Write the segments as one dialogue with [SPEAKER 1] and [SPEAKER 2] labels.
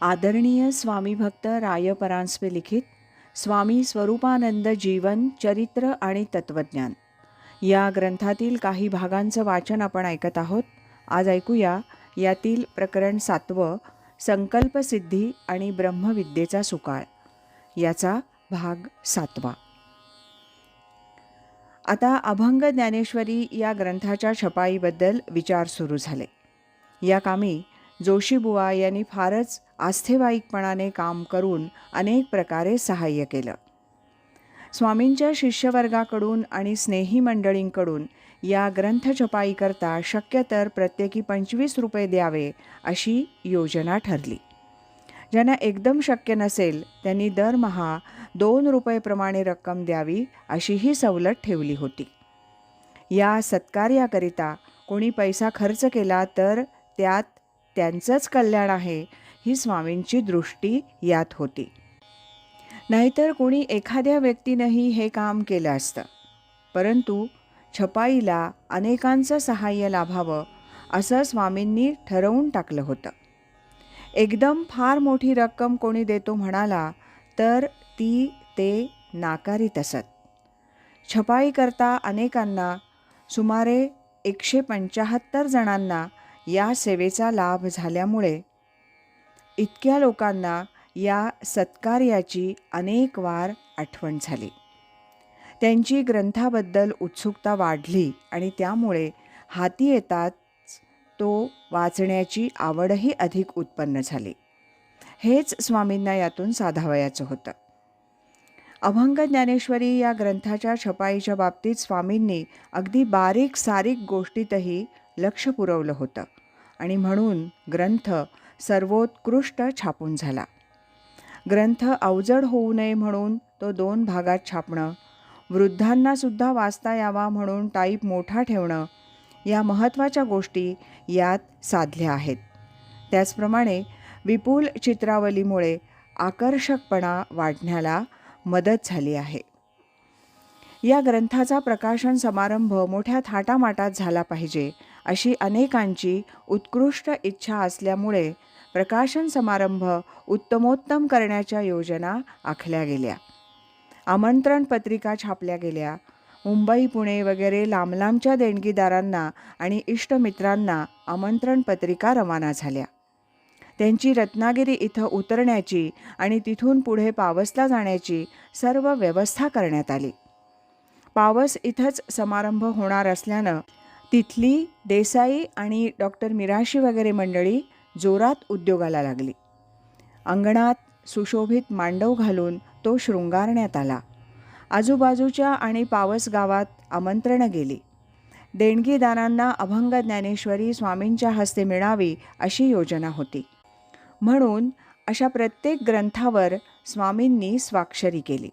[SPEAKER 1] आदरणीय स्वामी भक्त राय परांजपे लिखित स्वामी स्वरूपानंद जीवन चरित्र आणि तत्वज्ञान. या ग्रंथातील काही भागांचं वाचन आपण ऐकत आहोत. आज ऐकूया यातील प्रकरण सातवं संकल्पसिद्धी आणि ब्रह्मविद्येचा सुकाळ. याचा भाग सातवा. आता अभंग ज्ञानेश्वरी या ग्रंथाच्या छपाईबद्दल विचार सुरू झाले. या कामी जोशीबुवा यांनी फारच आस्थेवाईकपणाने काम करून अनेक प्रकारे सहाय्य केलं. स्वामींच्या शिष्यवर्गाकडून आणि स्नेही मंडळींकडून या ग्रंथछपाईकरता शक्य तर प्रत्येकी पंचवीस रुपये द्यावे अशी योजना ठरली. ज्यांना एकदम शक्य नसेल त्यांनी दरमहा दोन रुपयेप्रमाणे रक्कम द्यावी अशीही सवलत ठेवली होती. या सत्कार्याकरिता कोणी पैसा खर्च केला तर त्यात त्यांचंच कल्याण आहे ही स्वामींची दृष्टी यात होती. नाहीतर कोणी एखाद्या व्यक्तीनंही हे काम केलं असतं. परंतु छपाईला अनेकांचं सहाय्य लाभावं असं स्वामींनी ठरवून टाकलं होतं. एकदम फार मोठी रक्कम कोणी देतो म्हणाला तर ती ते नाकारीत असत छपाईकरता अनेकांना सुमारे एकशे पंच्याहत्तर जणांना या सेवेचा लाभ झाल्यामुळे इतक्या लोकांना या सत्कार्याची अनेक वार आठवण झाली. त्यांची ग्रंथाबद्दल उत्सुकता वाढली आणि त्यामुळे हाती येतात तो वाचण्याची आवडही अधिक उत्पन्न झाली. हेच स्वामींना यातून साधावयाचं होतं. अभंग ज्ञानेश्वरी या ग्रंथाच्या छपाईच्या बाबतीत स्वामींनी अगदी बारीक सारीक गोष्टीतही लक्ष पुरवलं होतं आणि म्हणून ग्रंथ सर्वोत्कृष्ट छापून झाला. ग्रंथ अवजड होऊ नये म्हणून तो दोन भागात छापणं वृद्धांनासुद्धा वाचता यावा म्हणून टाईप मोठा ठेवणं या महत्त्वाच्या गोष्टी यात साधल्या आहेत. त्याचप्रमाणे विपुल चित्रावलीमुळे आकर्षकपणा वाढण्याला मदत झाली आहे. या ग्रंथाचा प्रकाशन समारंभ मोठ्या थाटामाटात झाला पाहिजे अशी अनेकांची उत्कृष्ट इच्छा असल्यामुळे प्रकाशन समारंभ उत्तमोत्तम करण्याच्या योजना आखल्या गेल्या. आमंत्रण पत्रिका छापल्या गेल्या. मुंबई पुणे वगैरे लांबलांबच्या देणगीदारांना आणि इष्टमित्रांना आमंत्रण पत्रिका रवाना झाल्या. त्यांची रत्नागिरी इथं उतरण्याची आणि तिथून पुढे पावसला जाण्याची सर्व व्यवस्था करण्यात आली. पावस इथंच समारंभ होणार असल्यानं तिथली देसाई आणि डॉक्टर मिराशी वगैरे मंडळी जोरात उद्योगाला लागली. अंगणात सुशोभित मांडव घालून तो शृंगारण्यात आला. आजूबाजूच्या आणि पावस गावात आमंत्रणं गेली. देणगीदारांना अभंग ज्ञानेश्वरी स्वामींच्या हस्ते मिळावी अशी योजना होती. म्हणून अशा प्रत्येक ग्रंथावर स्वामींनी स्वाक्षरी केली.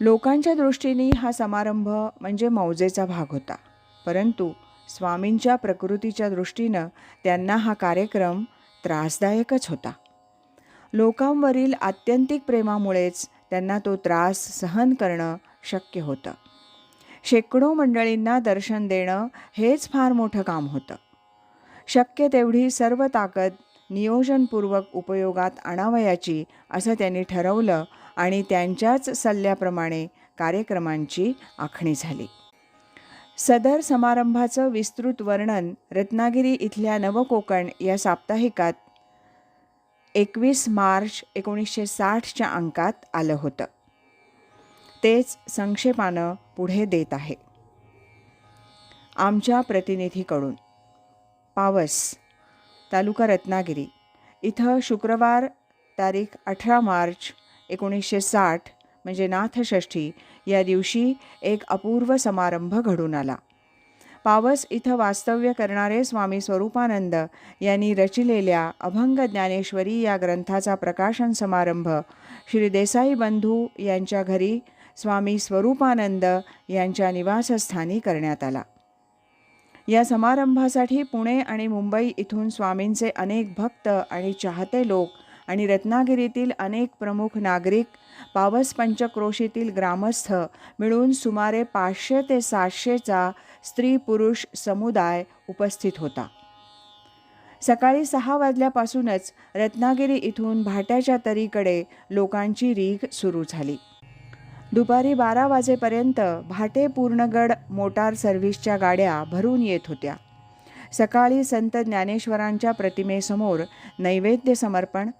[SPEAKER 1] लोकांच्या दृष्टीने हा समारंभ म्हणजे मौजेचा भाग होता. परंतु स्वामींच्या प्रकृतीच्या दृष्टीनं त्यांना हा कार्यक्रम त्रासदायकच होता. लोकांवरील आत्यंतिक प्रेमामुळेच त्यांना तो त्रास सहन करणं शक्य होतं. शेकडो मंडळींना दर्शन देणं हेच फार मोठं काम होतं. शक्य तेवढी सर्व ताकद नियोजनपूर्वक उपयोगात आणावयाची असं त्यांनी ठरवलं आणि त्यांच्याच सल्ल्याप्रमाणे कार्यक्रमांची आखणी झाली. सदर समारंभाचं विस्तृत वर्णन रत्नागिरी इथल्या नवकोकण या साप्ताहिकात एकवीस मार्च एकोणीसशे साठच्या अंकात आलं होतं. तेच संक्षेपानं पुढे देत आहे. आमच्या प्रतिनिधीकडून पावस तालुका रत्नागिरी इथं शुक्रवार तारीख अठरा मार्च एकोणीसशे साठ म्हणजे नाथषष्ठी या दिवशी एक अपूर्व समारंभ घडून आला. पावस इथं वास्तव्य करणारे स्वामी स्वरूपानंद यांनी रचिलेल्या अभंग ज्ञानेश्वरी या ग्रंथाचा प्रकाशन समारंभ श्री देसाई बंधू यांच्या घरी स्वामी स्वरूपानंद यांच्या निवासस्थानी करण्यात आला. या समारंभासाठी पुणे आणि मुंबई इथून स्वामींचे अनेक भक्त आणि चाहते लोक आणि रत्नागिरीतील अनेक प्रमुख नागरिक पावस पंचक्रोशीतील ग्रामस्थ मिळून सुमारे पाचशे ते सातशेचा स्त्री पुरुष समुदाय उपस्थित होता. सकाळी सहा वाजल्यापासूनच रत्नागिरी इथून भाट्याच्या तरीकडे लोकांची रीघ सुरू झाली. दुपारी बारा वाजेपर्यंत भाटे पूर्णगड मोटार सर्व्हिसच्या गाड्या भरून येत होत्या. सकाळी संत ज्ञानेश्वरांच्या प्रतिमेसमोर नैवेद्य समर्पण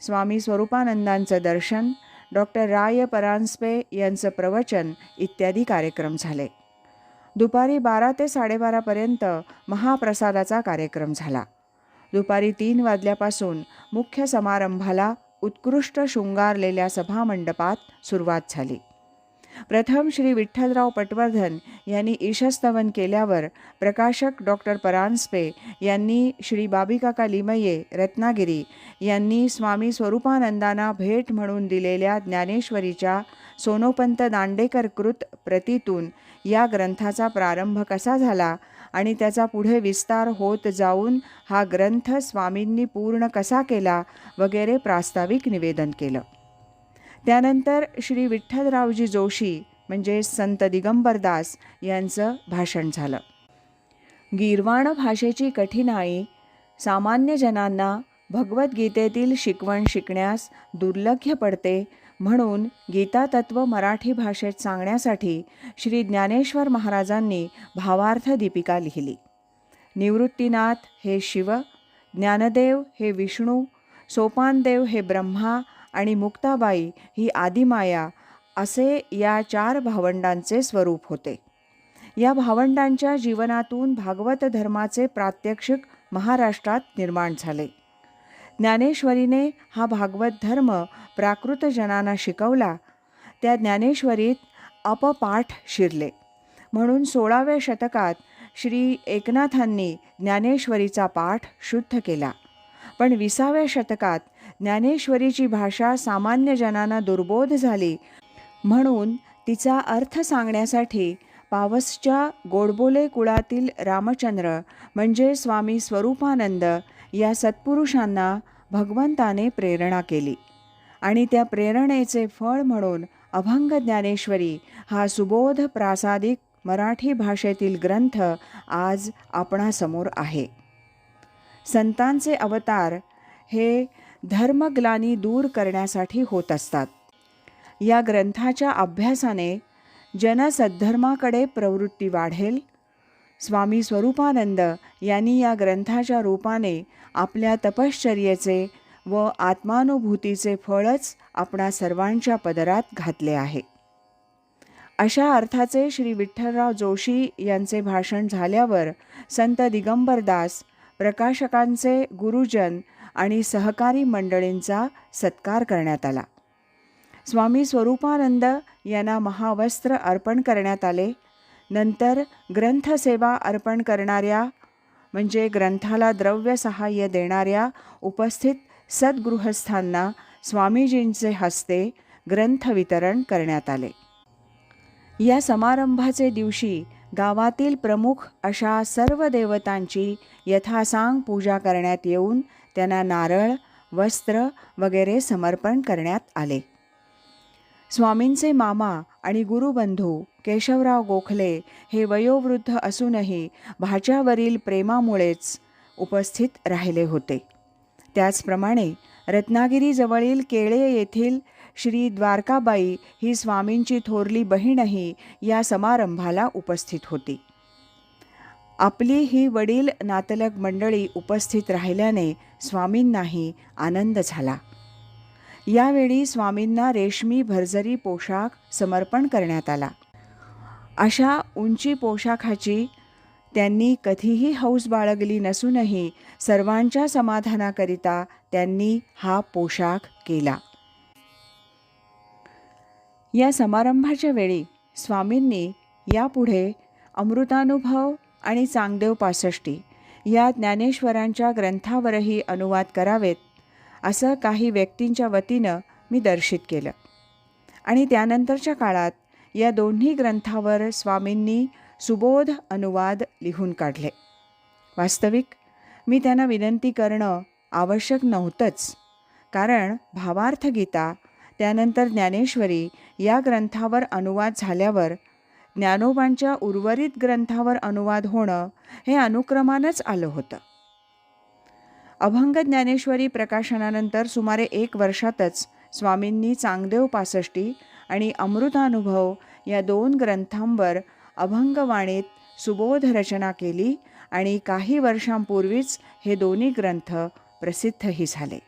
[SPEAKER 1] स्वामी स्वरूपानंदांचं दर्शन डॉक्टर राय परांजपे यांचं प्रवचन इत्यादी कार्यक्रम झाले. दुपारी बारा ते साडेबारापर्यंत महाप्रसादाचा कार्यक्रम झाला. दुपारी तीन वाजल्यापासून मुख्य समारंभाला उत्कृष्ट शृंगारलेल्या सभामंडपात सुरुवात झाली. प्रथम श्री विठ्ठलराव पटवर्धन यांनी ईशस्तवन केल्यावर प्रकाशक डॉक्टर परांजपे यांनी श्री बाबीकाका लिमये रत्नागिरी यांनी स्वामी स्वरूपानंदांना भेट म्हणून दिलेल्या ज्ञानेश्वरीच्या सोनोपंत दांडेकर कृत प्रतीतून या ग्रंथाचा प्रारंभ कसा झाला आणि त्याचा पुढे विस्तार होत जाऊन हा ग्रंथ स्वामींनी पूर्ण कसा केला वगैरे प्रास्ताविक निवेदन केलं. त्यानंतर श्री विठ्ठलरावजी जोशी म्हणजे संत दिगंबरदास यांचं भाषण झालं. गीर्वाण भाषेची कठीणाई सामान्य जनांना भगवद्गीतेतील शिकवण शिकण्यास दुर्लक्ष पडते म्हणून गीतातत्व मराठी भाषेत सांगण्यासाठी श्री ज्ञानेश्वर महाराजांनी भावार्थ दीपिका लिहिली. निवृत्तीनाथ हे शिव ज्ञानदेव हे विष्णू सोपानदेव हे ब्रह्मा आणि मुक्ताबाई ही आदिमाया असे या चार भावंडांचे स्वरूप होते. या भावंडांच्या जीवनातून भागवत धर्माचे प्रात्यक्षिक महाराष्ट्रात निर्माण झाले. ज्ञानेश्वरीने हा भागवत धर्म प्राकृतजनांना शिकवला त्या ज्ञानेश्वरीत अपपाठ शिरले. म्हणून सोळाव्या शतकात श्री एकनाथांनी ज्ञानेश्वरीचा पाठ शुद्ध केला. पण विसाव्या शतकात ज्ञानेश्वरीची भाषा सामान्य जनांना दुर्बोध झाली. म्हणून तिचा अर्थ सांगण्यासाठी पावसच्या गोडबोले कुळातील रामचंद्र म्हणजे स्वामी स्वरूपानंद या सत्पुरुषांना भगवंताने प्रेरणा केली. आणि त्या प्रेरणेचे फळ म्हणून अभंग ज्ञानेश्वरी हा सुबोध प्रासादिक मराठी भाषेतील ग्रंथ आज आपणासमोर आहे. संतांचे अवतार हे धर्मग्लानी दूर करण्यासाठी होत असतात. या ग्रंथाच्या अभ्यासाने जनसद्धर्माकडे प्रवृत्ती वाढेल. स्वामी स्वरूपानंद यांनी या ग्रंथाच्या रूपाने आपल्या तपश्चर्येचे व आत्मानुभूतीचे फळच आपणा सर्वांच्या पदरात घातले आहे. अशा अर्थाचे श्री विठ्ठलराव जोशी यांचे भाषण झाल्यावर संत दिगंबरदास प्रकाशकांचे गुरुजन आणि सहकारी मंडळींचा सत्कार करण्यात आला. स्वामी स्वरूपानंद यांना महावस्त्र अर्पण करण्यात आले. नंतर ग्रंथसेवा अर्पण करणाऱ्या म्हणजे ग्रंथाला द्रव्य सहाय्य देणाऱ्या उपस्थित सद्गृहस्थांना स्वामीजींचे हस्ते ग्रंथ वितरण करण्यात आले. या समारंभाचे दिवशी गावातील प्रमुख अशा सर्व देवतांची यथासांग पूजा करण्यात येऊन त्यांना नारळ वस्त्र वगैरे समर्पण करण्यात आले. स्वामींचे मामा आणि गुरुबंधू केशवराव गोखले हे वयोवृद्ध असूनही भाच्यावरील प्रेमामुळेच उपस्थित राहिले होते. त्याचप्रमाणे रत्नागिरीजवळील केळे येथील श्री द्वारकाबाई ही स्वामींची थोरली बहीणही या समारंभाला उपस्थित होती. आपली ही वडील नातलग मंडळी उपस्थित राहिल्याने स्वामींनाही आनंद झाला. यावेळी स्वामींना रेशमी भरजरी पोशाख समर्पण करण्यात आला. अशा उंची पोशाखाची त्यांनी कधीही हौस बाळगली नसूनही सर्वांच्या समाधानाकरिता त्यांनी हा पोशाख केला. या समारंभाच्या वेळी स्वामींनी यापुढे अमृतानुभव आणि चांगदेव पासष्टी या ज्ञानेश्वरांच्या ग्रंथावरही अनुवाद करावेत असं काही व्यक्तींच्या वतीनं मी दर्शित केलं. आणि त्यानंतरच्या काळात या दोन्ही ग्रंथावर स्वामींनी सुबोध अनुवाद लिहून काढले. वास्तविक मी त्यांना विनंती करणं आवश्यक नव्हतंच कारण भावार्थ गीता त्यानंतर ज्ञानेश्वरी या ग्रंथावर अनुवाद झाल्यावर ज्ञानोबांच्या उर्वरित ग्रंथावर अनुवाद होणं हे अनुक्रमानंच आलं होतं. अभंग ज्ञानेश्वरी प्रकाशनानंतर सुमारे एक वर्षातच स्वामींनी चांगदेव पासष्टी आणि अमृतानुभव या दोन ग्रंथांवर अभंगवाणीत सुबोध रचना केली आणि काही वर्षांपूर्वीच हे दोन्ही ग्रंथ प्रसिद्धही झाले.